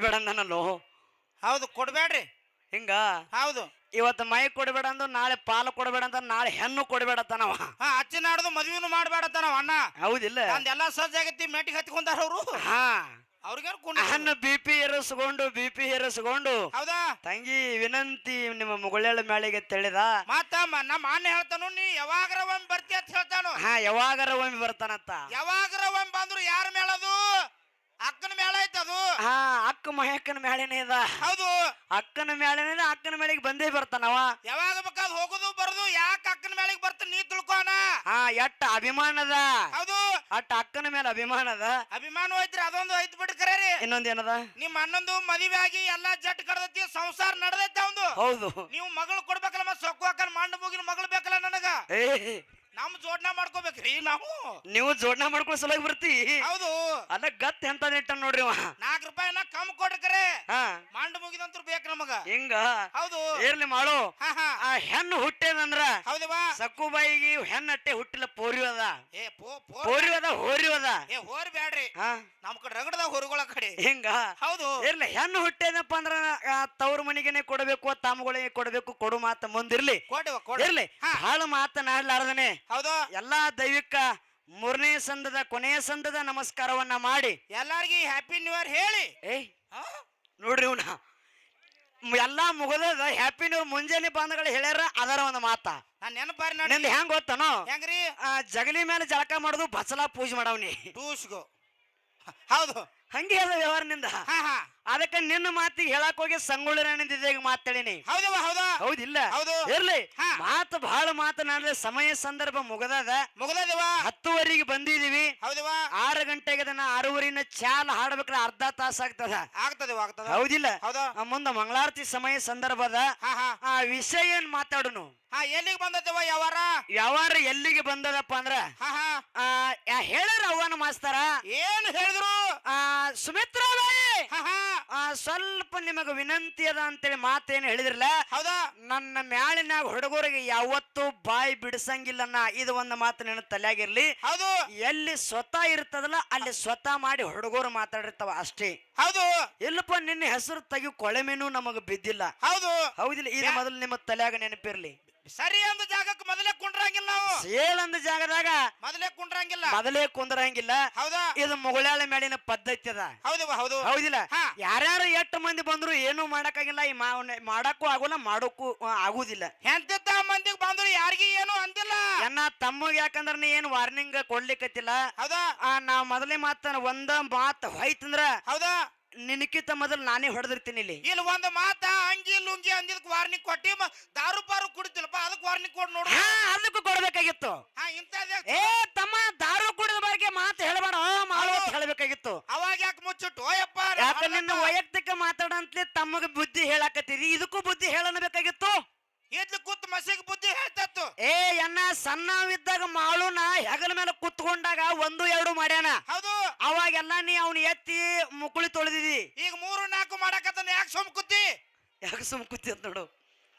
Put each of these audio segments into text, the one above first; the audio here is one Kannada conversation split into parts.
ಕೊಡಬೇಡ ನನ್ನಲ್ಲೋ ಹೌದು ಕೊಡ್ಬೇಡ್ರಿ. ಹಿಂಗ? ಹೌದು. ಇವತ್ತು ಮೈ ಕೊಡಬೇಡ ಅಂದ್ರೆ ನಾಳೆ ಪಾಲು ಕೊಡಬೇಡ ಅಂತ ನಾಳೆ ಹೆಣ್ಣು ಕೊಡಬೇಡ ತನವ ಹಾ ಅಚ್ಚಿ ನಾಡ್ದು ಮದುವೆನು ಮಾಡಬೇಡ ತನವ ಅಣ್ಣ. ಹೌದಿಲ್ಲ. ಅಂದೆಲ್ಲ ಸಜ್ಜಾಗತ್ತಿ ಮೆಟ್ಟಿಗೆ ಹತ್ಕೊಂಡಾರ ಅವರು. ಹಾ. ಅವ್ರಿಗೆ ಕುಂಡ ಹಣ್ಣು ಬಿ ಪಿ ಏರಿಸ್ಕೊಂಡು ಬಿ ಪಿ ಏರಿಸ್ಕೊಂಡು. ಹೌದಾ? ತಂಗಿ ವಿನಂತಿ ನಿಮ್ಮ ಮುಗುಳೆಳ ಮೇಳಿಗೆ ತಿಳಿದ. ಮತ್ತ ನಮ್ಮ ಅಣ್ಣ ಹೇಳ್ತಾನು ನೀ ಯಾವಾಗರ ಒಮ್ಮೆ ಬರ್ತಿ ಅಂತ ಹೇಳ್ತಾನು. ಹಾ ಯಾವಾಗರ ಒಮ್ಮೆ ಬರ್ತಾನಂತ. ಯಾವಾಗರ ಒಮ್ಮೆ ಬಂದ್ರು ಯಾರ ಮೇಳದು ಅಕ್ಕನ ಮೇಳ ಐತದು? ಅದು ಹಾ. ಮಹಕ್ಕನ ಮೇಳೆನೇ ಇದ. ಹೌದು. ಅಕ್ಕನ ಮೇಳೆನೇ ಅಕ್ಕನ ಮೇಳಿಗೆ ಬಂದೇ ಬರ್ತಾನವ ಯಾವಾಗ ಬೇಕಾದ್ ಹೋಗುದು ಬರುದು ಯಾಕೆ ಅಕ್ಕನ ಮೇಳಿಗೆ ಬರ್ತ ನೀ ತಿಳ್ಕೋಣ. ಹಾ ಎಟ್ಟ ಅಭಿಮಾನದ ಹೌದು. ಅಟ್ಟ ಅಕ್ಕನ ಮೇಲೆ ಅಭಿಮಾನದ ಅಭಿಮಾನ ಹೋಯ್ತ್ರಿ ಅದೊಂದು ಐತ್ ಬಿಟ್ಟು ಕರೇರಿ ಇನ್ನೊಂದೇನದ ನಿಮ್ಮ ಅಣ್ಣಂದು ಮದುವೆ ಆಗಿ ಎಲ್ಲಾ ಜಟ್ ಕಡ್ದೈತಿ ಸಂಸಾರ ನಡೆದೈತಿ ಅವಂದು. ಹೌದು. ನೀವು ಮಗಳು ಕೊಡ್ಬೇಕಲ್ಲ ಮತ್ತೆ ಸೊಕ್ಕು ಅಕ್ಕನ ಮಂಡ ಮುಗಿನ ಮಗಳು ಬೇಕಲ್ಲ ನನಗ. ಏ ನಮ್ ಜೋಡ್ನ ಮಾಡ್ಕೋಬೇಕ್ರಿ ನಾವು. ನೀವು ಜೋಡ್ನ ಮಾಡ್ಕೊಳ್ಳೋ ಸಲಾಗಿ ಬರ್ತಿ. ಹೌದು. ಅದ ಗತ್ ಎಂತ ನೆಟ್ಟ ನೋಡ್ರಿ ಅವ. ನಾಲ್ಕು ರೂಪಾಯಿನ ಕಮ್ ಕೊಡ್ರಿ ಮಂಡ ಮುಗಿದಂತ್ರ ಬೇಕು ನಮಗ. ಹಿಂಗ. ಹೌದು. ಇರ್ಲಿ ಮಾಡು. ಆ ಹೆಣ್ಣು ಹುಟ್ಟೇದಂದ್ರ ಹೌದವಾ ಸಕ್ಕುಬಾಯಿಗೆ ಹೆಣ್ಣಟ್ಟೆ ಹುಟ್ಟಿಲ್ಲ ಪೋರಿ ಅದ. ಏ ಪೋರಿ ಅದ ಹೋರಿ ಅದ. ಏ ಹೋರಿ ಬ್ಯಾಡ್ರಿ. ಹಾ. ನಮ್ ಕಡೆ ರಗಡದ ಹೊರಗಳ ಕಡೆ. ಹಿಂಗ. ಹೌದು. ಇರ್ಲಿ ಹೆಣ್ಣು ಹುಟ್ಟೇನಪ್ಪ ಅಂದ್ರ ತವ್ರ ಮನೆಗೆನೆ ಕೊಡಬೇಕು ತಮ್ಮಗಳಿಗೆ ಕೊಡಬೇಕು ಕೊಡು ಮಾತ ಮುಂದಿರ್ಲಿ. ಕೊಡುವ ಕೊಡಿರ್ಲಿ ಇರ್ಲಿ ಹಾಳು ಮಾತನಾಡ್ಲಾರ್ದನೆ. ಹೌದು. ಎಲ್ಲಾ ದೈವಿಕ ಮೂರನೇ ಸಂದದ ಕೊನೆಯ ಸಂದದ ನಮಸ್ಕಾರವನ್ನ ಮಾಡಿ. ಎಲ್ಲಾರ್ಗಿ ಹ್ಯಾಪಿ ನ್ಯೂ ಇಯರ್ ಹೇಳಿ. ಏಯ್? ನೋಡ್ರಿ ಇವ್ನ. ಎಲ್ಲ ಎಲ್ಲಾ ಮುಗದದ ಹ್ಯಾಪಿ ನ್ಯೂ ಮುಂಜಾನೆ ಬಾಂಧಗಳು ಹೇಳ್ಯಾರ ಅದರ ಒಂದು ಮಾತ. ನಾನು ನೆನಪಾರಿ ನೋಡಿ ನಿಂದ ಹೆಂಗ್ ಗೊತ್ತನೋ? ಹೆಂಗ್ರಿ? ಜಗಲಿ ಮೇಲೆ ಜಳಕ ಮಾಡುದು ಬಸಲ ಪೂಜೆ ಮಾಡವ್ನಿ. ಟೂಸ್ಗೋ ಹೌದು. ಹಂಗೆ ಅದ ವ್ಯವಹಾರ ನಿಂದ. ಹಾ ಹಾ. ಅದಕ್ಕೆ ನಿನ್ನ ಮಾತಿಗೆ ಹೇಳಕ್ ಹೋಗಿ ಸಂಗೊಳ್ಳಿ ರಾಣಿಂದ ಮಾತಾಡೀನಿ. ಹೌದವ ಹೌದಾ. ಹೌದಿಲ್ಲ? ಹೌದು. ಇರ್ಲಿ. ಮಾತು ಬಹಳ ಮಾತನಾಡಿದ್ರೆ ಸಮಯ ಸಂದರ್ಭ ಮುಗದದ. ಮುಗದದವ ಹತ್ತುವರೆಗೆ ಬಂದಿದೀವಿ. ಹೌದವಾ ಆರು ಗಂಟೆಗೆ ಅದನ್ನ ಆರೂವರಿನ ಚಾಲ ಹಾಡ್ಬೇಕ್ರೆ ಅರ್ಧ ತಾಸ ಆಗ್ತದ. ಆಗ್ತದೆ ಆಗ್ತದ. ಹೌದಿಲ್ಲ? ಹೌದಾ. ಮುಂದ ಮಂಗಳಾರತಿ ಸಮಯ ಸಂದರ್ಭದ ಆ ವಿಷಯ ಏನ್ ಮಾತಾಡುನು? ಹಾ ಎಲ್ಲಿಗೆ ಬಂದದವ ಯಾವಾರ? ಯಾವಾರ ಎಲ್ಲಿಗೆ ಬಂದದಪ್ಪ ಅಂದ್ರ? ಹಾ ಹಾ. ಆ ಯಾ- ಹೇಳ್ಯಾರ ಅವನ ಮಾಸ್ತರ? ಏನ್ ಹೇಳಿದ್ರು? ಸುಮಿತ್ರಾ ಬಾಯಿ ಸ್ವಲ್ಪ ನಿಮಗ ವಿನಂತಿ ಅದ ಅಂತೇಳಿ ಮಾತೇನು ಹೇಳಿದ್ರಲ್ಲ ಹೌದಾ? ನನ್ನ ಮ್ಯಾಳಿನಾಗ ಹುಡುಗರಿಗೆ ಯಾವತ್ತೂ ಬಾಯಿ ಬಿಡಿಸಂಗಿಲ್ಲನ್ನ ಇದು ಒಂದು ಮಾತು ನನ್ನ ತಲೆಯಾಗಿರ್ಲಿ. ಹೌದು. ಎಲ್ಲಿ ಸ್ವತಃ ಇರ್ತದಲ್ಲ ಅಲ್ಲಿ ಸ್ವತಃ ಮಾಡಿ ಹುಡುಗರು ಮಾತಾಡಿರ್ತಾವ ಅಷ್ಟೇ. ಹೌದು. ಇಲ್ಲಪ್ಪ ನಿನ್ನ ಹೆಸರು ತೆಗಿ ಕೊಳೆಮೇನು ನಮಗ ಬಿದ್ದಿಲ್ಲ. ಹೌದು. ಹೌದಿಲ್ಲ ಈಗ ಮೊದಲು ನಿಮ್ಮ ತಲೆಯಾಗ ನೆನಪಿರ್ಲಿ. ಸರಿ ಅಂದ ಜಾಗಕ್ಕೆ ಮೊದಲೇ ಕುಂಡ್ರಂಗಿಲ್ಲ ನಾವು. ಸೇಳಂದ ಜಾಗದಾಗ ಮೊದಲೇ ಕುಂಡ್ರಂಗಿಲ್ಲ. ಮೊದಲೇ ಕುಂದ್ರಂಗಿಲ್ಲ. ಹೌದಾ? ಇದು ಮುಗುಳ್ಯಾಳ ಮೇಲಿನ ಪದ್ಧತಿ ಅದ. ಹೌದು ಹೌದು. ಹೌದಿಲ್ಲ? ಹಾ. ಯಾರ್ಯಾರು ಎಷ್ಟು ಮಂದಿ ಬಂದ್ರು ಏನು ಮಾಡಕ್ಕಾಗಿಲ್ಲ. ಈ ಮಾವನ ಮಾಡಕ್ಕೂ ಆಗೋಲ್ಲ ಮಾಡೋಕ್ಕೂ ಆ, ಆಗುದಿಲ್ಲ. ಎಂತ ಮಂದಿಗೆ ಬಂದ್ರು ಯಾರಿಗಿ ಏನು ಅಂದಿಲ್ಲ. ಎನ್ನ ತಮ್ಮಗ್ ಯಾಕಂದ್ರ ನೀ ಏನು ವಾರ್ನಿಂಗ್ ಕೊಡ್ಲಿಕ್ಕತ್ತಿಲ್ಲ ಹೌದಾ? ಆ ನಾವ್ ಮೊದಲೇ ಮಾತ ಒಂದ ಮಾತ್ ಹೋಯ್ತಂದ್ರ ಹೌದಾ? ನಿನಕಿತ ಮೊದಲು ನಾನೇ ಹೊಡೆದಿರ್ತೀನಿ ಇಲ್ಲಿ. ಇಲ್ಲಿ ಒಂದು ಮಾತ ಅಂಗಿ ಲುಂಗಿ ಅಂದಿದ್ ವಾರ್ನಿಂಗ್ ಕೊಟ್ಟಿ ಮ- ದಾರು ಪಾರು ಕುಡಿತಿಲ್ಲಪ್ಪ ಅದಕ್ಕೆ ವಾರ್ನಿಂಗ್ ಕೊಡ್ ನೋಡು. ಹಾ ಅದಕ್ಕೂ ಕೊಡ್ಬೇಕಾಗಿತ್ತು. ಹಾ ಇಂಥದ್ದೇ. ಏ ತಮ್ಮ ದಾರು ಕುಡಿದ ಬಗ್ಗೆ ಮಾತು ಹೇಳಬೇಡ ಮಾಡು ಹೇಳಬೇಕಾಗಿತ್ತು ಹೇಳ್ಬೇಕಾಗಿತ್ತು. ಅವಾಗ ಯಾಕೆ ಮುಚ್ಚಿಟ್ಟು? ಓಯಪ್ಪ ಯಾಕೆ ನಿನ್ನ ವೈಯಕ್ತಿಕ ಮಾತಾಡಂತ್ಲೆ ತಮಗೆ ಬುದ್ಧಿ ಹೇಳಾಕತ್ತೀರಿ ಇದಕ್ಕೂ ಬುದ್ಧಿ ಹೇಳನ್ಬೇಕಾಗಿತ್ತು. ಇದ್ಲು ಕೂತ್ ಮಸಿಗೆ ಬುದ್ಧಿ ಹೇಳ್ತತ್ತು. ಏ ಅಣ್ಣ ಸಣ್ಣವಿದ್ದಾಗ ಮಾಳುನ ಹೆಗಲ ಮೇಲೆ ಕುತ್ಕೊಂಡಾಗ ಒಂದು ಎರಡು ಮಾಡ್ಯಾನ. ಹೌದು. ಅವಾಗೆಲ್ಲ ನೀ ಅವನು ಎತ್ತಿ ಮುಕುಳಿ ತೊಳೆದಿದಿ. ಈಗ ಮೂರು ನಾಲ್ಕು ಮಾಡಕತ್ತಾನ ಯಾಕೆ ಸುಮ್ ಕೂತಿ ಯಾಕೆ ಸುಮ್ ಕೂತಿ ಅಂತ ನೋಡು.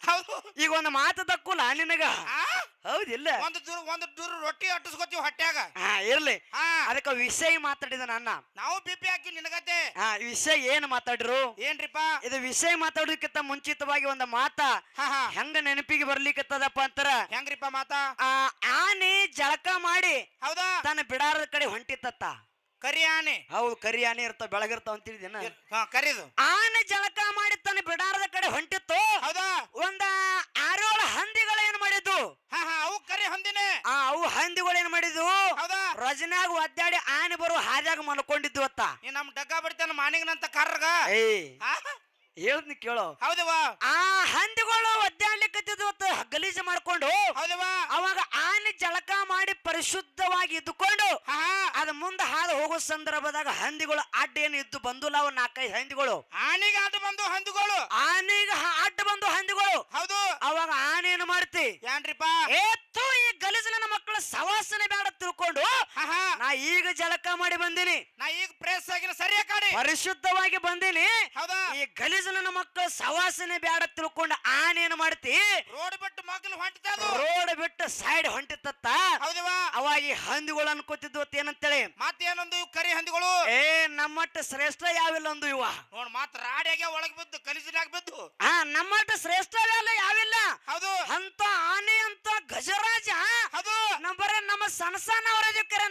ಹೌದು. ಈಗ ಒಂದು ಮಾತು ತಕ್ಕುಲ್ಲ ನಿನಗ. ಆ? ಹೌದಿಲ್ಲ. ಒಂದು ದೂರ ಒಂದು ದೂರ ರೊಟ್ಟಿ ಅಟ್ಟಿಸ್ಕೊತೀವಿ ಹೊಟ್ಯಾಗ. ಹಾ ಇರ್ಲಿ. ಹಾ. ಅದಕ್ಕೆ ವಿಷಯ ಮಾತಾಡಿದ ನನ್ನ. ನಾವು ಬಿಪಿ ಹಾಕಿ ನಿನಗತ್ತೆ ಹಾ ವಿಷಯ ಏನ್ ಮಾತಾಡ್ರು? ಏನ್ರಿಪ್ಪ ಇದು ವಿಷಯ ಮಾತಾಡೋದಕ್ಕಿಂತ ಮುಂಚಿತವಾಗಿ ಒಂದು ಮಾತ. ಹಾ ಹಾ. ಹೆಂಗ ನೆನಪಿಗೆ ಬರ್ಲಿಕ್ಕತ್ತದಪ್ಪ ಅಂತಾರ? ಹೆಂಗ್ರಿಪ್ಪ ಮಾತಾ? ಆ ಆನೆ ಜಳಕ ಮಾಡಿ ಹೌದಾ? ತನ್ನ ಬಿಡಾರದ ಕಡೆ ಹೊಂಟಿತ್ತತ್ತ ಕರಿ ಆನೆ. ಹೌದು ಕರಿ ಆನೆ ಇರ್ತಾವ ಬೆಳಗಿರ್ತಾವ ದಿನ ಹಾ ಕರಿದು. ಆನೆ ಜಳಕ ಮಾಡಿ ತನ್ನ ಬಿಡಾರದ ಕಡೆ ಹೊಂಟಿತ್ತು. ಹೌದಾ ಒಂದ ಆರೇಳು ಹಂದಿಗಳು ಏನ್ ಮಾಡಿದ್ದು ಹಾ ಹಾ ಅವು ಕರಿ ಹೊಂದಿನೇ ಆ ಅವು ಹಂದಿಗಳು ಏನ್ ಮಾಡಿದ್ವು ಹೌದಾ ರಜನ್ಯಾಗ ಒದ್ದಾಡಿ ಆನೆ ಬರುವ ಹಾದ್ಯಾಗ ಮಲ್ಕೊಂಡಿದ್ದು ಅತ್ತ. ನಮ್ ಡಗ್ಗ ಬಿಡ್ತಾನ ಮಾನಿಗನಂತ ಕರ್ರಗ? ಏ ಆ? ಹೇಳ್ತೀನಿ ಕೇಳೋ. ಹೌದವಾ ಆ ಹಂದಿಗಳು ಒದ್ದಾಡ್ಲಿಕ್ಕತ್ತಿದ್ವು ಅತ್ತ ಗಲೀಜು ಮಾಡ್ಕೊಂಡು. ಹೌದವಾ ಅವಾಗ ಆನೆ ಜಳಕ ಮಾಡಿ ಪರಿಶುದ್ಧವಾಗಿ ಇದ್ದುಕೊಂಡು ಅದ ಮುಂದೆ ಹಾದು ಹೋಗೋ ಸಂದರ್ಭದಾಗ ಹಂದಿಗಳು ಅಡ್ಡ ಏನು ಇದ್ದು ಬಂದಿಲ್ಲ ಅವು ನಾಲ್ಕೈದು ಹಂದಿಗಳು. ಆನೆಗೆ ಆಟ ಬಂದು ಹಂದಿಗಳು. ಆನೆಗೆ ಅಡ್ಡ ಬಂದು ಹಂದಿಗಳು. ಹೌದು. ಅವಾಗ ಆನೆ ಏನು ಮಾಡ್ತಿ? ಏನ್ರಿಪ್ಪ? ಏತ್ತು ಈ ಗಲೀಜನ ಮಕ್ಕಳ ಸವಾಸನೆ ಬೇಡ ತಿಳ್ಕೊಂಡು ಹಾ ಹಾ ನಾ ಈಗ ಜಳಕ ಮಾಡಿ ಬಂದಿನಿ. ನಾ ಈಗ ಪ್ರೇಸ್ ಆಗಿನ ಸರಿ ಕಾಡಿ ಪರಿಶುದ್ಧವಾಗಿ ಬಂದಿನಿ. ಹೌದಾ? ಈ ಗಲೀಜು ನನ್ನ ಮಕ್ಕಳ ಸವಾಸನೆ ಬೇಡ ತಿಳ್ಕೊಂಡು ಆನೇನು ಮಾಡ್ತಿ? ರೋಡ್ ಬಿಟ್ಟು ಮಗ್ಲು ಹೊಂಟಿತದು ರೋಡ್ ಬಿಟ್ಟು ಸೈಡ್ ಹೊಂಟಿತ್ತ ಹೌದಿವ ಅವಾಗ ಈ ಹಂದಿಗಳು ಅನ್ಕೋತಿದ್ವು ಏನಂತೇಳಿ ಮತ್ತೇನೊಂದು ಇವ್ ಕರಿ ಹಂದಿಗಳು? ಏ ನಮ್ಮಟ್ಟ ಶ್ರೇಷ್ಠ ಯಾವಿಲ್ಲ ಅಂದು ಇವ. ನೋಡ್ ಮಾತ್ರ ರಾಡಿಯಾಗೆ ಒಳಗ್ ಬಿದ್ದು ಕಲಿಸಿನಾಗ ಬಿದ್ದು. ಹಾ ನಮ್ಮಟ್ಟ ಶ್ರೇಷ್ಠ ಅಲ್ಲ ಯಾವಿಲ್ಲ. ಹೌದು. ಅಂತ ಆನೆ ಅಂತ ಗಜರಾಜ. ಅದು ನಮ್ಮ ನಮ್ಮ ಸಣ್ಣ ಸಣ್ಣ ಅವರ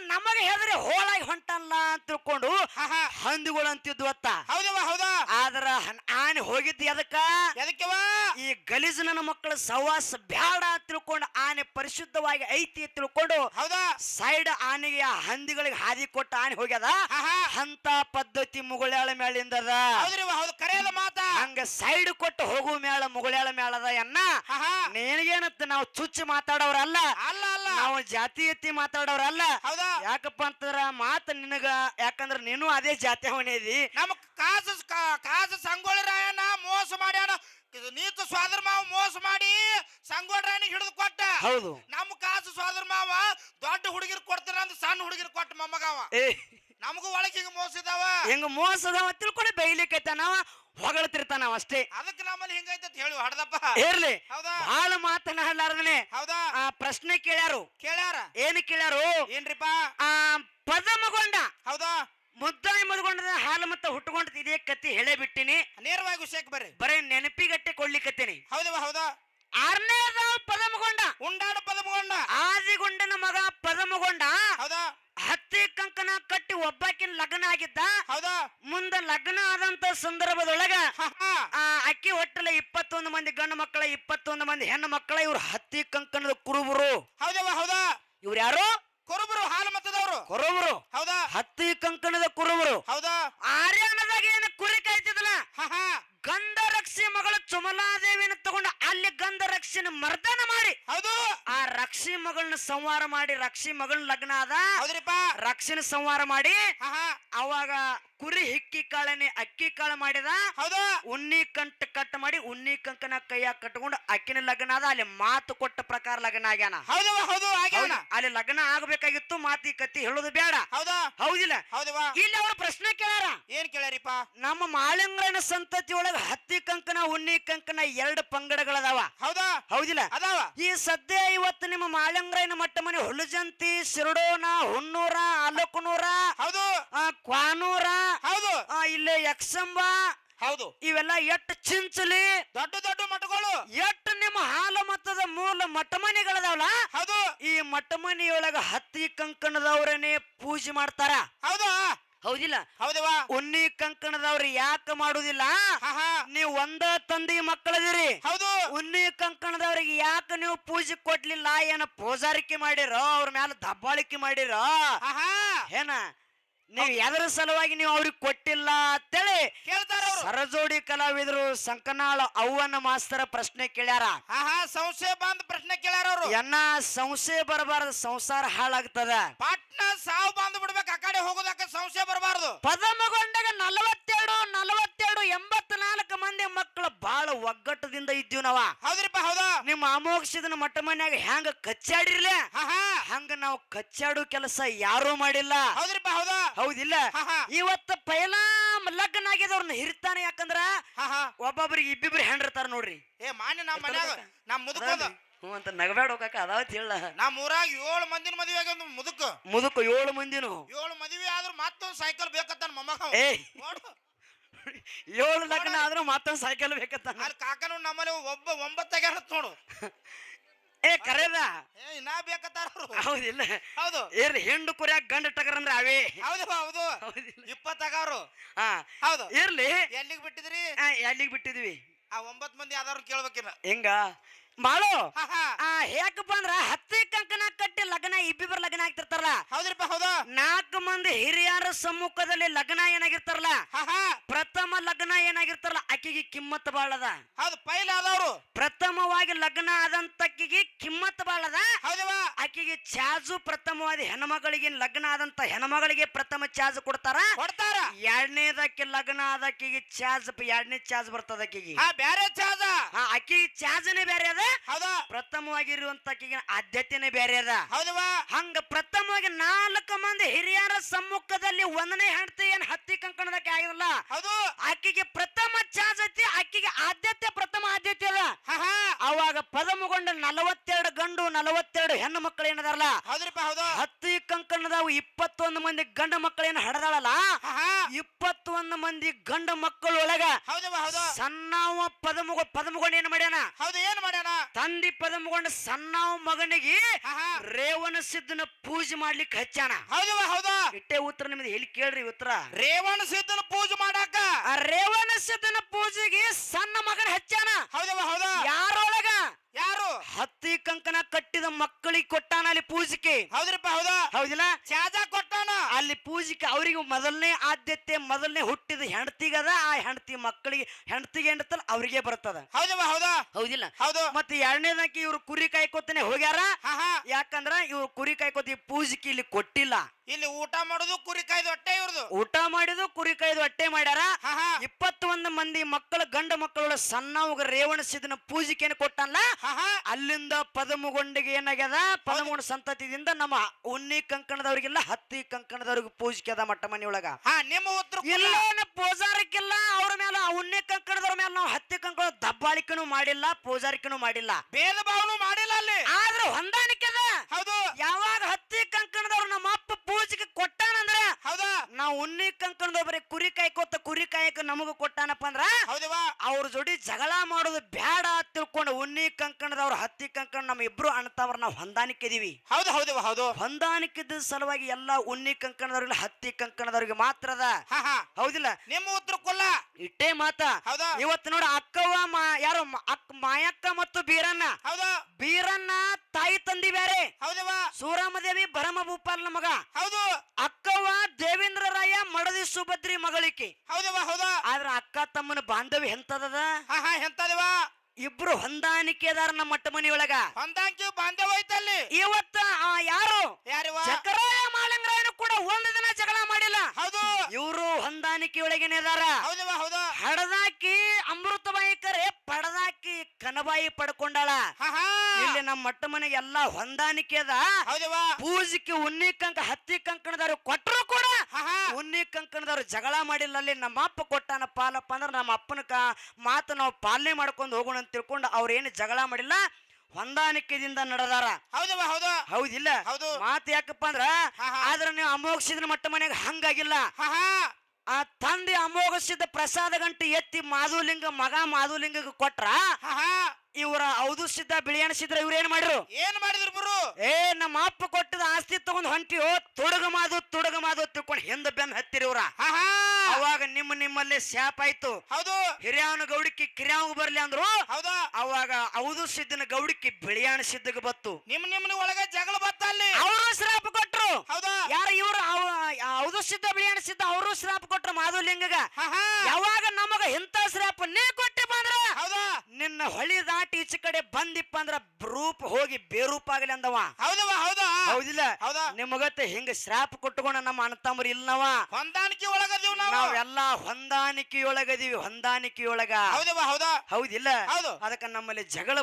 ನಮಗೆ ಹೇಳಿದ್ರೆ ಹೋಳಾಗಿ ಹೊಂಟಲ್ಲ ಅಂತ ತಿಳ್ಕೊಂಡು ಹಂದಿಗಳು ಅಂತಿದ್ವು ಅತ್ತ. ಹೌದವ ಹೌದಾ? ಆದ್ರ ಆನೆ ಹೋಗಿದ್ದು ಎದಕ್ಕ? ಎದಕ್ಕೆವ ಈ ಗಲೀಜು ನನ್ನ ಮಕ್ಕಳ ಸವಾಸ ಬ್ಯಾಡ ಅಂತ ತಿಳ್ಕೊಂಡು ಆನೆ ಪರಿಶುದ್ಧವಾಗಿ ಐತಿ ಅಂತ ತಿಳ್ಕೊಂಡು ಹೌದಾ? ಸೈಡ್ ಆನೆಗೆ ಆ ಹಂದಿಗಳಿಗೆ ಹಾದಿ ಕೊಟ್ಟ ಆನೆ ಹೋಗ್ಯದ. ಅಂತ ಪದ್ಧತಿ ಮುಗುಳ್ಯಾಳ ಅದ. ಹೌದ್ರಿ ಹೌದು ಕರೆಯಲ್ಲ ಮಾತಾ. ಹಂಗ ಸೈಡ್ ಕೊಟ್ಟು ಹೋಗುವ ಮೇಳ ಮುಗುಳ್ಯಾಳ ಮೇಳದ ಎನ್ನ? ನೀನ್ಗೇನತ್ತ ನಾವು ಚುಚ್ಚಿ ಮಾತಾಡೋರಲ್ಲ ಅಲ್ಲ? ಅಲ್ಲ ನಾವು ಜಾತಿ ಎತ್ತಿ ಮಾತಾಡೋರಲ್ಲ ಹೌದಾ? ಯಾಕಪ್ಪ ಅಂತಂದ್ರ ಮಾತ ನಿನಗ ಯಾಕಂದ್ರ ನೀನು ಅದೇ ಜಾತಿ ಅವನೇದಿ ನಮ್ಮ ಕಾಸು ಕಾಸು ಸಂಗೊಳ್ಳಿ ರಾಯಣ್ಣ ಮೋಸ ಮಾಡ್ಯಾನ. ನೀತು ನೀತ ಸ್ವಾದರ ಮಾವ ಮೋಸ ಮಾಡಿ ಸಂಗೋಳ ರಾಯನಿಗೆ ಹಿಡಿದು ಕೊಟ್ಟ. ಹೌದು. ನಮ್ಮ ಕಾಸು ಸ್ವಾದರ್ ಮಾವ ದೊಡ್ಡ ಹುಡುಗಿರ್ ಕೊಡ್ತಾರ ಅಂತ ಸಣ್ಣ ಹುಡುಗಿರ್ ಕೊಟ್ಟ ಮೊಮ್ಮಗವ ಏ ನಮಗೂ ಒಳಗೆ ಹಿಂಗ ಮೋಸ ಇದಾವ ಹೆಂಗ ಮೋಸದವ ತಿಳ್ಕೊಂಡು ನಾವು ನಾವ ಹೊಗಳತಿರ್ತಾನ ಅಷ್ಟೇ. ಅದಕ್ಕೆ ನಮ್ಮಲ್ಲಿ ಹಿಂಗೈತೆ ಅಂತ ಹೇಳು ಹಡ್ದಪ್ಪ. ಇರ್ಲಿ. ಹೌದಾ? ಮಾತನ ಮಾತನಾಡಲಾರ್ದನೆ. ಹೌದಾ? ಆ ಪ್ರಶ್ನೆ ಕೇಳ್ಯಾರು. ಕೇಳ್ಯಾರ? ಏನು ಕೇಳ್ಯಾರು? ಏನ್ರಿಪ್ಪ? ಆ ಪದಮಗೊಂಡ. ಹೌದಾ? ಮುದ್ದಾಯಿ ಮದ್ಕೊಂಡ ಹಾಲು ಮತ್ತೆ ಹುಟ್ಟುಕೊಂಡ ಇದೇ ಕತ್ತಿ ಹೇಳೇ ಬಿಟ್ಟಿನಿ. ನೇರವಾಗಿ ವಿಷಯಕ್ಕೆ ಬರ್ರಿ. ಬರೇ ನೆನಪಿಗಟ್ಟೆ ಕೊಡ್ಲಿಕತ್ತೀನಿ. ಹೌದವ ಹೌದಾ? ಆರನೇದ ಪದಮಗೊಂಡ. ಉಂಡಾಡ ಪದಮಗೊಂಡ. ಆದಿಗೊಂಡನ ಮಗ ಪದಮಗೊಂಡ. ಹೌದಾ? ಹತ್ತಿ ಕಂಕಣ ಕಟ್ಟಿ ಒಬ್ಬಾಕಿನ ಲಗ್ನ ಆಗಿದ್ದ. ಹೌದಾ? ಮುಂದ ಲಗ್ನ ಆದಂತ ಸಂದರ್ಭದೊಳಗ. ಆ ಅಕ್ಕಿ ಹೊಟ್ಟಲ ಇಪ್ಪತ್ತೊಂದು ಮಂದಿ ಗಂಡು ಮಕ್ಕಳ ಇಪ್ಪತ್ತೊಂದು ಮಂದಿ ಹೆಣ್ಣು ಮಕ್ಕಳ ಇವ್ರ ಹತ್ತಿ ಕಂಕಣದ ಕುರುಬರು. ಹೌದವ ಹೌದಾ? ಇವ್ರು ಯಾರು? ಕುರುಬರು ಹಾಲು ಮತದವರು ಕುರುಬರು. ಹೌದಾ? ಹತ್ತಿ ಕಂಕಣದ ಕುರುಬರು. ಹೌದಾ? ಆರ್ಯಾಣದಾಗ ಏನು ಕುರಿ ಕೈತಿದಲ್ಲ ಹಹಾ ಗಂಧರಕ್ಷಿ ಮಗಳ ಚುಮಲಾದೇವಿನ ತಗೊಂಡು ರಕ್ಷಿನ ಮರ್ದನ ಮಾಡಿ. ಹೌದು. ಆ ರಕ್ಷಿ ಮಗಳನ್ನ ಸಂಹಾರ ಮಾಡಿ ರಕ್ಷಿ ಮಗಳನ್ನ ಲಗ್ನ ಆದ. ಹೌದ್ರಿಪ್ಪ. ರಕ್ಷಿನ ಸಂಹಾರ ಮಾಡಿ. ಅವಾಗ ಕುರಿ ಹಿಕ್ಕಿ ಕಾಳನೆ ಅಕ್ಕಿ ಕಾಳ ಮಾಡಿದ. ಹೌದು. ಉನ್ನಿ ಕಂಟ್ ಕಟ್ ಮಾಡಿ ಉನ್ನಿ ಕಂಕನ ಕೈಯಾಗ ಕಟ್ಕೊಂಡು ಅಕ್ಕಿನ ಲಗ್ನ ಆದ. ಅಲ್ಲಿ ಮಾತು ಕೊಟ್ಟ ಪ್ರಕಾರ ಲಗ್ನ ಆಗ್ಯಾನ. ಹೌದು ಆಗ್ಯಾನ. ಹೌದು, ಅಲ್ಲಿ ಲಗ್ನ ಆಗಬೇಕಾಗಿತ್ತು ಮಾತಿ ಕತ್ತಿ ಹೇಳೋದು ಬೇಡ. ಹೌದಾ. ಹೌದಿಲ್ಲ? ಹೌದವಾ ಇಲ್ಲಿ ಅವರ ಪ್ರಶ್ನೆ ಏನ್ ಕೇಳ್ಯಾರಿಪ್ಪ? ನಮ್ಮ ಮಾಲಿಂಗನ ಸಂತತಿ ಒಳಗ ಹತ್ತಿ ಕಂಕನ ಉಣ್ಣಿ ಕಂಕನ ಎರಡು ಪಂಗಡಗಳದಾವ. ಹೌದಾ? ಹೌದಿಲ್ಲ? ಅದಾವ. ಈ ಸದ್ಯ ಇವತ್ತು ನಿಮ್ಮ ಮಾಲಿಂಗ್ರೈನ ಮಟ್ಟ ಮನೆ ಹುಲಜಂತಿ ಶಿರಡೋನ ಹುನ್ನೂರ ಅಲಕನೂರ ಹೌದು. ಆ, ಕ್ವಾನೂರ ಹೌದು. ಆ, ಇಲ್ಲೇ ಯಕ್ಷಂಬ ಹೌದು. ಇವೆಲ್ಲ ಎಟ್ಟು ಚಿಂಚಲಿ ದೊಡ್ಡ ದೊಡ್ಡ ಮಠಗಳು. ಎಟ್ಟು ನಿಮ್ಮ ಹಾಲು ಮತದ ಮೂಲ ಮಠಮನಿಗಳದಾವಲ್ಲ ಹೌದು. ಈ ಮಠಮನಿಯೊಳಗ ಹತ್ತಿ ಕಂಕಣದವ್ರನ್ನೇ ಪೂಜೆ ಮಾಡ್ತಾರ. ಹೌದಾ? ಹೌದಿಲ್ಲ? ಹೌದವಾ ಉನ್ನಿ ಕಂಕಣದವ್ರು ಯಾಕೆ ಮಾಡುದಿಲ್ಲ? ನೀವು ಒಂದ ತಂದಿ ಮಕ್ಕಳದಿರಿ. ಹೌದು. ಉನ್ನಿ ಕಂಕಣದವ್ರಿಗೆ ಯಾಕೆ ನೀವು ಪೂಜೆ ಕೊಡ್ಲಿಲ್ಲ ಏನ ಪೂಜಾರಿಕೆ ಮಾಡಿರೋ? ಅವ್ರ ಮ್ಯಾಲ ದಬ್ಬಾಳಿಕೆ ಮಾಡಿರೋ? ಏನ? ನೀವು ಎದರ ಸಲುವಾಗಿ ನೀವು ಅವ್ರಿಗೆ ಕೊಟ್ಟಿಲ್ಲ ಅಂತೇಳಿ ಕೇಳ್ತಾರ ಸರಜೋಡಿ ಕಲಾವಿದರು ಸಂಕನಾಳ ಅವ್ವನ ಮಾಸ್ತರ ಪ್ರಶ್ನೆ ಕೇಳ್ಯಾರ. ಹಾ ಬಂದ ಸಂಶಯ ಬಂದ್ ಪ್ರಶ್ನೆ ಕೇಳ್ಯಾರ ಅವರು. ಎನ್ನ ಸಂಶಯ ಬರಬಾರದು ಸಂಸಾರ ಹಾಳಾಗ್ತದ. ಪಟ್ನ ಸಾವು ಬಂದ್ ಬಿಡ್ಬೇಕು ಕಡೆ ಹೋಗೋದಕ್ಕ ಸಂಶಯ ಬರಬಾರದು. ಪದಮಗೊಂಡಾಗ ನಲವತ್ತೆರಡು ನಲವತ್ತೆರಡು ಎಂಬತ್ನಾಲ್ಕು ಮಂದಿ ಮಕ್ಕಳು ಬಹಳ ಒಗ್ಗಟ್ಟದಿಂದ ಇದ್ದೀವಿ ನಾವ. ಹೌದ್ರಿಪ್ಪ ಹೌದಾ? ನಿಮ್ಮ ಅಮೋಕ್ಷದನ ಮಟ್ಟ ಮನ್ಯಾಗ ಹೆಂಗ ಕಚ್ಚಾಡಿರ್ಲೆ? ಹಾ ಹಾ. ಹಂಗ ನಾವು ಕಚ್ಚಾಡೋ ಕೆಲಸ ಯಾರೂ ಮಾಡಿಲ್ಲ. ಹೌದ್ರಿಪ್ಪ ಹೌದಾ? ಹೌದಿಲ್ಲ? ಹಾ ಹಾ. ಇವತ್ತ ಪೈಲಾ ಲಗ್ನ ಆಗಿದವ್ರನ್ನ ಹಿರ್ತಾನೆ ಯಾಕಂದ್ರ ಹಾ ಹಾ. ಒಬ್ಬೊಬ್ರಿಗೆ ಇಬ್ಬಿಬ್ರು ಹೆಂಡಿರ್ತಾರ ನೋಡ್ರಿ. ಏ ಮಾನ್ಯ ನಮ್ಮ ಮನ್ಯಾಗ ನಮ್ಮ ಮುದುಕೋದ ಹ್ಞೂ ಅಂತ ನಗಬೇಡ ಹೋಗಾಕ ಅದಾವತ್ ಹೇಳ. ನಮ್ಮ ಊರಾಗ ಏಳು ಮಂದಿನ ಮದುವೆ ಆಗ್ಯಾವ ಒಂದು ಮುದುಕ. ಮುದುಕ ಏಳು ಮಂದಿನು. ಏಳು ಮದುವೆ ಆದ್ರೂ ಮತ್ತೊಂದು ಸೈಕಲ್ ಬೇಕತ್ತಾನ ಮೊಮ್ಮಗ. ಏ. ನೋಡು. ಏಳು ಲಗ್ನ ಆದ್ರೂ ಮತ್ತೊಂದು ಸೈಕಲ್ ಬೇಕತ್ತ ಅಲ್ಲಿ ಕಾಕನು ನಮ್ಮಲ್ಲಿ ಒಬ್ಬ ಒಂಬತ್ತಾಗ ನೋಡು. ಏ ಕರೆದ. ಏ ನಾ ಬೇಕತ್ತಾರ ಹೌದಿಲ್ಲ. ಹೌದು. ಏರ್ ಹೆಂಡು ಕುರಿಯಾಗ ಗಂಡ ಟಗರ್ ಅಂದ್ರೆ ಅವೇ. ಹೌದು ಹೌದು. ಇಪ್ಪತ್ತಾಗವ್ರು ಹಾ. ಹೌದು. ಇರ್ಲಿ ಎಲ್ಲಿಗೆ ಬಿಟ್ಟಿದ್ರಿ? ಎಲ್ಲಿಗ್ ಬಿಟ್ಟಿದ್ವಿ? ಆ ಒಂಬತ್ತು ಮಂದಿ ಆದವ್ರು ಕೇಳ್ಬೇಕಿನ್ನ. ಹೆಂಗ? ಹಾ ಆ ಯಾಕಪ್ಪ ಅಂದ್ರ ಹತ್ತಿ ಕಂಕನ ಕಟ್ಟಿ ಲಗ್ನ ಇಬ್ಬಿಬ್ಬರ ಲಗ್ನ ಆಗ್ತಿರ್ತಾರಲ್ಲ? ಹೌದ್ರಿಪ್ಪ ಹೌದು. ನಾಲ್ಕು ಮಂದಿ ಹಿರಿಯರ ಸಮ್ಮುಖದಲ್ಲಿ ಲಗ್ನ ಏನಾಗಿರ್ತಾರಲ್ಲ? ಪ್ರಥಮ ಲಗ್ನ ಏನಾಗಿರ್ತಾರಲ್ಲ ಅಕ್ಕಿಗೆ ಕಿಮ್ಮತ್ ಬಾಳದ ಹೌದು ಪೈಲ ಆದವ್ರು. ಪ್ರಥಮವಾಗಿ ಲಗ್ನ ಆದಂತಕ್ಕಿಗೆ ಕಿಮ್ಮತ್ ಬಾಳದ ಹೌದವ ಆಕಿಗೆ ಚಾಜು ಪ್ರಥಮವಾದ ಹೆಣ್ಮಗಳಿಗೆ ಲಗ್ನ ಆದಂತ ಹೆಣ್ಮಗಳಿಗೆ ಪ್ರಥಮ ಚಾಜು ಕೊಡ್ತಾರ. ಕೊಡ್ತಾರ. ಎರಡನೇದಕ್ಕೆ ಲಗ್ನ ಆದಕ್ಕಿಗೆ ಚಾಜ್ ಎರಡನೇ ಚಾಜ್ ಬರ್ತದ ಆಕಿಗೆ ಹಾ ಬ್ಯಾರೆ ಚಾದ ಹಾ ಆಕಿಗೆ ಚಾಜನೇ ಬೇರೆ ಅದ. ಹೌದ. ಪ್ರಥಮವಾಗಿರುವಂತ ಆಕಿಗೆ ಆದ್ಯತೆನೇ ಬೇರೆ ಅದ. ಹೌದವಾ ಹಂಗ ಪ್ರಥಮವಾಗಿ ನಾಲ್ಕು ಮಂದಿ ಹಿರಿಯರ ಸಮ್ಮುಖದಲ್ಲಿ ಒಂದನೇ ಹೆಂಡತಿ ಏನ್ ಹತ್ತಿ ಕಂಕಣದಕ್ಕೆ ಆಗಿರಲ್ಲ ಹೌದು. ಆಕಿಗೆ ಪ್ರಥಮ ಚಾರ್ಜ್ ಐತಿ ಆಕಿಗೆ ಆದ್ಯತೆ ಪ್ರಥಮ ಆದ್ಯತೆ ಅದ. ಅವಾಗ ಪದಮಗೊಂಡ ನಲವತ್ತೆರಡು ಗಂಡು ನಲವತ್ತೆರಡು ಹೆಣ್ಣು ಮಕ್ಕಳು ಏನದಾರಲ್ಲ ಹೌದ್ರಿಪ್ಪ ಹೌದು. ಹತ್ತಿ ಕಂಕಣದ ಇಪ್ಪತ್ತೊಂದು ಮಂದಿ ಗಂಡ ಮಕ್ಕಳೇನು ಹಡದಾಳಲ್ಲ ಇಪ್ಪತ್ತೊಂದು ಮಂದಿ ಗಂಡ ಮಕ್ಕಳು ಒಳಗ ಹೌದವ ಹೌದು. ಸಣ್ಣವ ಪದಮುಗ ಪದಮಗೊಂಡ ಏನ್ ಮಾಡ್ಯಾನ? ಹೌದು ಏನ್ ಮಾಡ್ಯಾನ? ತಂದಿ ಪದಮಗೊಂಡ ಸಣ್ಣವ ಮಗನಿಗೆ ರೇವಣ ಸಿದ್ಧನ ಪೂಜೆ ಮಾಡ್ಲಿಕ್ಕೆ ಹಚ್ಚಾನ ಹೌದವ ಹೌದು. ಇಟ್ಟೆ ಉತ್ತರ ನಿಮ್ದು ಎಲ್ಲಿ ಕೇಳ್ರಿ ಉತ್ತರ? ರೇವಣ ಸಿದ್ಧನ ಪೂಜೆ ಮಾಡಾಕ? ಆ ರೇವಣ ಸಿದ್ಧನ ಪೂಜೆಗೆ ಸಣ್ಣ ಮಗನ ಹಚ್ಚಾನ ಹೌದವ ಹೌದಾ. ಯಾರೊಳಗ? ಯಾರು? ಹತ್ತಿ ಕಂಕಣ ಕಟ್ಟಿದ ಮಕ್ಕಳಿಗೆ ಕೊಟ್ಟಾನ ಅಲ್ಲಿ ಪೂಜಿಕೆ. ಹೌದ್ರಪ್ಪ ಹೌದಾ. ಹೌದಿಲ್ಲ? ಶಾಜಾ ಕೊಟ್ಟಾನ. ಅಲ್ಲಿ ಪೂಜಿಕೆ ಅವರಿಗೆ ಮೊದಲನೇ ಆದ್ಯತೆ ಮೊದಲನೇ ಹುಟ್ಟಿದ ಹೆಂಡತಿಗದ ಆ ಹೆಂಡತಿ ಮಕ್ಕಳಿಗೆ ಹೆಂಡತಿಗೆ ಹೆಂಡತಲ್ಲ ಅವರಿಗೆ ಬರ್ತದ. ಹೌದಪ್ಪ ಹೌದಾ. ಹೌದಿಲ್ಲ? ಹೌದು. ಮತ್ತೆ ಎರಡನೇದಕ್ಕೆ ಇವ್ರು ಕುರಿ ಕಾಯ್ಕೋತಾನೆ ಹೋಗ್ಯಾರ? ಯಾಕಂದ್ರ ಇವ್ರು ಕುರಿ ಕಾಯ್ಕೋತಿ ಪೂಜಿಕೆ ಇಲ್ಲಿ ಕೊಟ್ಟಿಲ್ಲ. ಇಲ್ಲಿ ಊಟ ಮಾಡುದು ಕುರಿ ಕಾಯ್ದು ಹೊಟ್ಟೆ ಇವ್ರದು. ಊಟ ಮಾಡಿದು ಕುರಿ ಕಾಯ್ದು ಹೊಟ್ಟೆ ಮಾಡ್ಯಾರ. ಇಪ್ಪತ್ತೊಂದು ಮಂದಿ ಮಕ್ಕಳು ಗಂಡ ಮಕ್ಕಳ ಸಣ್ಣವಾಗ ರೇವಣ ಸಿದ್ದನ ಪೂಜಿಕೆಯನ್ನು ಕೊಟ್ಟಲ್ಲ ಅಲ್ಲಿಂದ ಪದಮುಗೊಂಡಿಗೆ ಏನಾಗ್ಯದ? ಪದಮುಗೊಂಡ ಸಂತತಿಯಿಂದ ನಮ್ಮ ಉನ್ನಿ ಕಂಕಣದವ್ರಿಗೆಲ್ಲ ಹತ್ತಿ ಕಂಕಣದವ್ರಿಗೆ ಪೂಜಿಕೆ ಅದ ಮಟ್ಟ ಮನೆಯೊಳಗ. ಹಾ ನಿಮ್ಮ ಉತ್ತರ ಕುಲ. ಇಲ್ಲೇನ ಪೂಜಾರಿಕ್ಕಿಲ್ಲ ಅವ್ರ ಮೇಲೆ ಉನ್ನಿ ಕಂಕಣದವ್ರ ಮೇಲೆ ನಾವು ಹತ್ತಿ ಕಂಕಣ ದಬ್ಬಾಳಿಕೆನೂ ಮಾಡಿಲ್ಲ ಪೂಜಾರಿಕೆನೂ ಮಾಡಿಲ್ಲ. ಭೇದ ಭಾವನೂ ಮಾಡಿಲ್ಲ ಅಲ್ಲಿ. ಆದ್ರೆ ಹೊಂದಾಣಿಕೆ ಅದ. ಹೌದು. ಯಾವಾಗ ಹತ್ತಿ ಕಂಕಣದವ್ರು ನಮ್ಮ ಅಪ್ಪ ಪೂಜೆಗೆ ಕೊಟ್ಟಾನಂದ್ರ? ಹೌದಾ? ನಾವು ಉನ್ನಿ ಕಂಕಣದವ್ರ ಕುರಿ ಕುರಿ ಕಾಯ್ಕೋತ ಕುರಿ ಕಾಯಕ ನಮಗ ಕೊಟ್ಟಾನಪ್ಪ ಅಂದ್ರ? ಹೌದವಾ ಅವ್ರ ಜೋಡಿ ಜಗಳ ಮಾಡೋದು ಬ್ಯಾಡ ಅಂತ ತಿಳ್ಕೊಂಡು ಉನ್ನಿ ಕಂಕಣದವ್ರ ಹತ್ತಿ ಕಂಕಣ ನಮ್ಮ ಇಬ್ರು ಅಣ್ಣತವ್ರ ನಾವು ಹೊಂದಾಣಿಕೆ ಇದೀವಿ. ಹೌದು ಹೌದವ ಹೌದು. ಹೊಂದಾಣಿಕೆದ ಸಲುವಾಗಿ ಎಲ್ಲಾ ಉನ್ನಿ ಕಂಕಣದವ್ರಿಗೆ ಹತ್ತಿ ಕಂಕಣದವ್ರಿಗೆ ಮಾತ್ರ ಅದ. ಹಾ ಹಾ. ಹೌದಿಲ್ಲ? ನಿಮ್ಮ ಉತ್ತರ ಕೊಲ್ಲ ಇಟ್ಟೇ ಮಾತ. ಹೌದಾ? ಇವತ್ತು ನೋಡ ಅಕ್ಕವ್ವ ಮಾ ಯಾರು ಮ- ಅಕ್ ಮಾಯಕ್ಕ ಮತ್ತು ಬೀರಣ್ಣ. ಹೌದು. ಬೀರಣ್ಣ ತಾಯಿ ತಂದಿ ಬೇರೆ ಹೌದವ ಸೂರಮದೇವಿ ಭರಮ ಭೂಪಾಲನ ಮಗ ಹೌದು. ಅಕ್ಕವ ದೇವೇಂದ್ರ ರಾಯ ಮಡದಿ ಸುಭದ್ರಿ ಮಗಳಿಕೆ. ಹೌದವ ಹೌದಾ. ಆದ್ರ ಅಕ್ಕ ತಮ್ಮನ ಬಾಂಧವ್ಯ ಎಂತದದ? ಹಾ ಹಾ ಎಂತದವ ಇಬ್ರು ಹೊಂದಾಣಿಕೆ ಅದಾರ ನಮ್ಮ ಮಟ್ಟ ಒಳಗ. ಹೊಂದಾಣಿಕೆ ಬಾಂಧವ್ಯ ಐತಲ್ಲಿ ಇವತ್ತ ಆ ಯಾರು? ಯಾರಿವ ಚಕ್ರಾಯ ಮಾಲಂಗ್ರಾಯನು ಕೂಡ ಒಂದ ದಿನ ಜಗಳ ಮಾಡಿಲ್ಲ. ಹೌದು. ಇವರು ಹೊಂದಾಣಿಕೆ ಒಳಗೇನೆ ಅದಾರ ಹೌದವ ಹೌದಾ. ಹಡದಾಕಿ ಅಮೃತಬಾಯಿ ಕರೆ ಪಡದಾಕಿ ಕನಬಾಯಿ ಪಡ್ಕೊಂಡಾಳ. ಇಲ್ಲಿ ನಮ್ಮ ಮಟ್ಟ ಮನೆಗೆ ಎಲ್ಲಾ ಹೊಂದಾಣಿಕೆ ಅದ. ಹೌದವ ಪೂಜಿಕೆ ಉನ್ನಿ ಕಂಕ ಹತ್ತಿ ಕಂಕಣದವ್ರು ಕೊಟ್ಟರು ಕೂಡ ಉನ್ನಿ ಕಂಕಣದವ್ರು ಜಗಳ ಮಾಡಿಲ್ಲ. ಅಲ್ಲಿ ನಮ್ಮ ಅಪ್ಪ ಕೊಟ್ಟಾನ ಪಾಲಪ್ಪ ಅಂದ್ರೆ ನಮ್ಮ ಅಪ್ಪನ ಕ ಮಾತು ನಾವು ಪಾಲನೆ ಮಾಡ್ಕೊಂಡು ಹೋಗೋಣ ಅಂತ ತಿಳ್ಕೊಂಡು ಅವ್ರೇನು ಜಗಳ ಮಾಡಿಲ್ಲ. ಹೊಂದಾಣಿಕೆದಿಂದ ನಡೆದಾರ. ಹೌದವ ಹೌದು. ಹೌದಿಲ್ಲ? ಹೌದು. ಮಾತು ಯಾಕಪ್ಪ ಅಂದ್ರ. ಆದ್ರ ನೀವು ಅಮೋಕ್ಷಿದ್ರ ಮಟ್ಟ ಮನೆಗೆ ಹಂಗಾಗಿಲ್ಲ. ಆ ತಂದೆ ಅಮೋಘಸಿದ ಪ್ರಸಾದ ಗಂಟೆ ಎತ್ತಿ ಮಾಧುಲಿಂಗ ಮಗ ಮಾಧುಲಿಂಗಕ್ಕೆ ಕೊಟ್ರ ಇವರ ಹೌದು ಸಿದ್ಧ ಬಿಳಿಯಣಿಸಿದ್ರ ಇವ್ರು ಏನ್ ಮಾಡಿರು ಏನ್ ಮಾಡಿದ್ರು ಗುರು? ಏ ನಮ್ಮ ಅಪ್ಪ ಕೊಟ್ಟದ ಆಸ್ತಿ ತಗೊಂಡ್ ಹೊಂಟಿಯೋ ತುಡುಗ ಮಾದು ತುಡುಗ ಮಾದು ತಿಳ್ಕೊಂಡು ಹಿಂದ ಬೆನ್ ಹತ್ತಿರಿ ಇವ್ರ. ಅವಾಗ ನಿಮ್ಮ ನಿಮ್ಮಲ್ಲಿ ಶಾಪ್ ಆಯ್ತು. ಹೌದು. ಹಿರಿಯವನ ಗೌಡಿಕ್ಕಿ ಕಿರಿಯವ್ ಬರ್ಲಿ ಅಂದ್ರು. ಹೌದಾ. ಅವಾಗ ಹೌದು ಸಿದ್ದನ ಗೌಡಿಕ್ಕಿ ಬಿಳಿಯಾಣ ಸಿದ್ದಗೆ ಬತ್ತು. ನಿಮ್ ನಿಮ್ಮನ ಒಳಗ ಜಗಳ ಬತ್ತ ಅಲ್ಲಿ. ಅವರು ಶ್ರಾಪ ಕೊಟ್ರು. ಹೌದಾ? ಯಾರು ಇವರು? ಹೌದು ಸಿದ್ಧ ಬಿಳಿಯಾಣ ಸಿದ್ಧ ಅವರು ಶ್ರಾಪ ಕೊಟ್ರು ಮಾಧುಲಿಂಗಗ. ಯಾವಾಗ ನಮಗ ಇಂಥ ಶ್ರಾಪ ನೀ ಕೊಟ್ಟಿ ಬಂದ್ರ? ಹೌದಾ? ನಿನ್ನ ಹೊಳಿ ದಾಟಿ ಈಚೆ ಕಡೆ ಬಂದಿಪ್ಪ ಅಂದ್ರ ರೂಪ ಹೋಗಿ ಬೇರೂಪ ಆಗಲಿ ಅಂದವ. ಹೌದವ ಹೌದಾ? ಹೌದಿಲ್ಲ? ಹೌದಾ? ನಿಮಗತ್ತೆ ಹಿಂಗ ಶ್ರಾಪ್ ಕೊಟ್ಟುಕೊಂಡ ನಮ್ಮ ಅಣ್ಣತಮ್ಮರು ಇಲ್ನವ. ಹೊಂದಾಣಿಕೆ ಒಳಗದೀವ್ ನಾವು ಹೊಂದಾಣಿಕೆಯೊಳಗದೀವಿ ಹೊಂದಾಣಿಕೆಯೊಳಗ. ಹೌದವ ಹೌದಾ? ಹೌದಿಲ್ಲ? ಹೌದು. ಅದಕ್ಕ ನಮ್ಮಲ್ಲಿ ಜಗಳ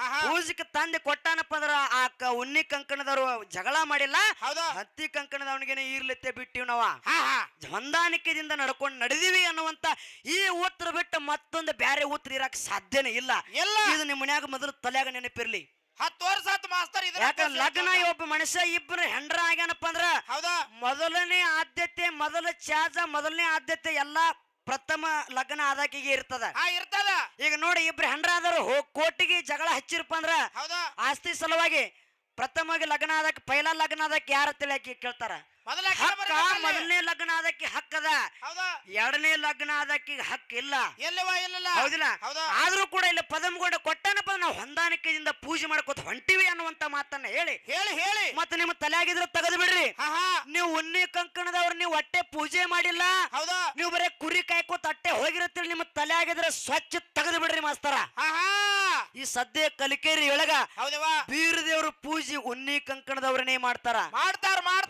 ಹಾ. ಪೂಜಕ್ಕೆ ತಂದೆ ಕೊಟ್ಟಾನಪ್ಪ ಅಂದ್ರ ಆ ಕ ಉನ್ನಿ ಕಂಕಣದವ್ರು ಜಗಳ ಮಾಡಿಲ್ಲ. ಹೌದಾ? ಹತ್ತಿ ಕಂಕಣದವನಿಗೇನೆ ಇರ್ಲತ್ತೆ ಬಿಟ್ಟಿವ್ ನಾವ. ಹೊಂದಾಣಿಕೆದಿಂದ ನಡ್ಕೊಂಡು ನಡೆದಿವಿ ಅನ್ನುವಂತ ಈ ಉತ್ತರ ಬಿಟ್ಟು ಮತ್ತೊಂದು ಬ್ಯಾರೆ ಉತ್ತರ ಇರಕ್ ಸಾಧ್ಯನೇ ಇಲ್ಲ. ಎಲ್ಲ ಇದು ನಿಮ್ಮ ಮನ್ಯಾಗ ಮೊದಲು ತಲೆಯಾಗ ನೆನಪಿರ್ಲಿ. ಹತ್ತು ವರ್ಷ ಆತು ಮಾಸ್ತರ್ ಇದ್ರ ಯಾಕ ಲಗ್ನ ಒಬ್ಬ ಮನುಷ್ಯ ಇಬ್ಬರು ಹೆಂಡ್ರ ಆಗ್ಯಾನಪ್ಪ ಅಂದ್ರ ಹೌದಾ? ಮೊದಲನೇ ಆದ್ಯತೆ ಮೊದಲ ಚಾಜ ಮೊದಲನೇ ಆದ್ಯತೆ ಎಲ್ಲಾ ಪ್ರಥಮ ಲಗ್ನ ಆದಾಕಿಗೆ ಇರ್ತದ. ಹಾ ಇರ್ತದ. ಈಗ ನೋಡಿ ಇಬ್ರು ಹೆಂಡ್ರ ಆದರು ಕೋಟಿಗೆ ಜಗಳ ಹಚ್ಚಿರಪ್ಪ ಅಂದ್ರ ಹೌದಾ? ಆಸ್ತಿ ಸಲುವಾಗಿ ಪ್ರಥಮವಾಗಿ ಲಗ್ನ ಆದಕ್ಕೆ ಪೈಲ ಲಗ್ನ ಆದಕ್ಕೆ ಯಾರ ತಿಳಿಯಾಕಿ ಕೇಳ್ತಾರ? ಮೊದಲ ಹಕ್ಕ ಮೊದಲನೇ ಲಗ್ನ ಅದಕ್ಕೆ ಹಕ್ಕದ ಎರಡನೇ ಲಗ್ನ ಅದಕ್ಕೆ ಹಕ್ಕಿಲ್ಲ ಎಲ್ಲವ ಇಲ್ಲಲ್ಲ ಹೌದಿಲ್ಲ? ಹೌದಾ? ಆದ್ರೂ ಕೂಡ ಇಲ್ಲಿ ಪದಮಗೊಂಡ ಕೊಟ್ಟನಪ್ಪ ನಾವು ಹೊಂದಾಣಿಕೆಯಿಂದ ಪೂಜೆ ಮಾಡ್ಕೋತ ಹೊಂಟಿವಿ ಅನ್ನುವಂತ ಮಾತನ್ನ ಹೇಳಿ. ಹೇಳಿ ಹೇಳಿ. ಮತ್ತೆ ನಿಮ್ಮ ತಲೆಯಾಗಿದ್ರೆ ತೆಗೆದು ಬಿಡ್ರಿ. ನೀವು ಉನ್ನಿ ಕಂಕಣದವ್ರ ನೀವು ಹೊಟ್ಟೆ ಪೂಜೆ ಮಾಡಿಲ್ಲ. ಹೌದಾ? ನೀವು ಬರೇ ಕುರಿ ಕಾಯ್ಕೋತ ಅಟ್ಟೆ ಹೋಗಿರತ್ತೀರಿ ನಿಮ್ಮ ತಲೆ ಆಗಿದ್ರೆ ಸ್ವಚ್ಛ ತೆಗೆದು ಬಿಡ್ರಿ ಮಾಸ್ತರ. ಈ ಸದ್ಯ ಕಲಿಕೇರಿ ಒಳಗ ಬೀರದೇವ್ರ ಬೀರ ದೇವ್ರ ಪೂಜೆ ಉನ್ನಿ ಕಂಕಣದವ್ರನೇ ಮಾಡ್ತಾರ. ಮಾಡ್ತಾರ ಮಾಡ್ತಾರ.